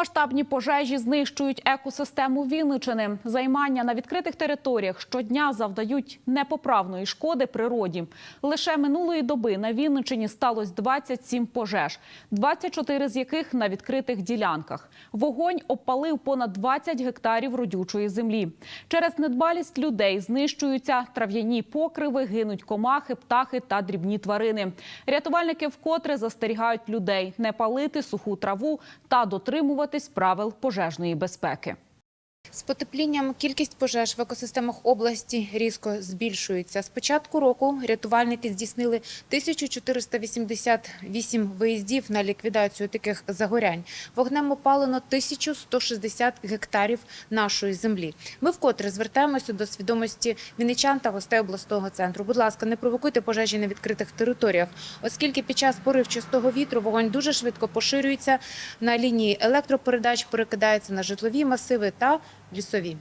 Масштабні пожежі знищують екосистему Вінничини. Займання на відкритих територіях щодня завдають непоправної шкоди природі. Лише минулої доби на Вінничині сталося 27 пожеж, 24 з яких на відкритих ділянках. Вогонь опалив понад 20 гектарів родючої землі. Через недбалість людей знищуються трав'яні покриви, гинуть комахи, птахи та дрібні тварини. Рятувальники вкотре застерігають людей не палити суху траву та дотримуватись правил пожежної безпеки. З потеплінням кількість пожеж в екосистемах області різко збільшується. З початку року рятувальники здійснили 1488 виїздів на ліквідацію таких загорянь. Вогнем опалено 1160 гектарів нашої землі. Ми вкотре звертаємося до свідомості вінничан та гостей обласного центру. Будь ласка, не провокуйте пожежі на відкритих територіях, оскільки під час поривчастого вітру вогонь дуже швидко поширюється на лінії електропередач, перекидається на житлові масиви та лісові.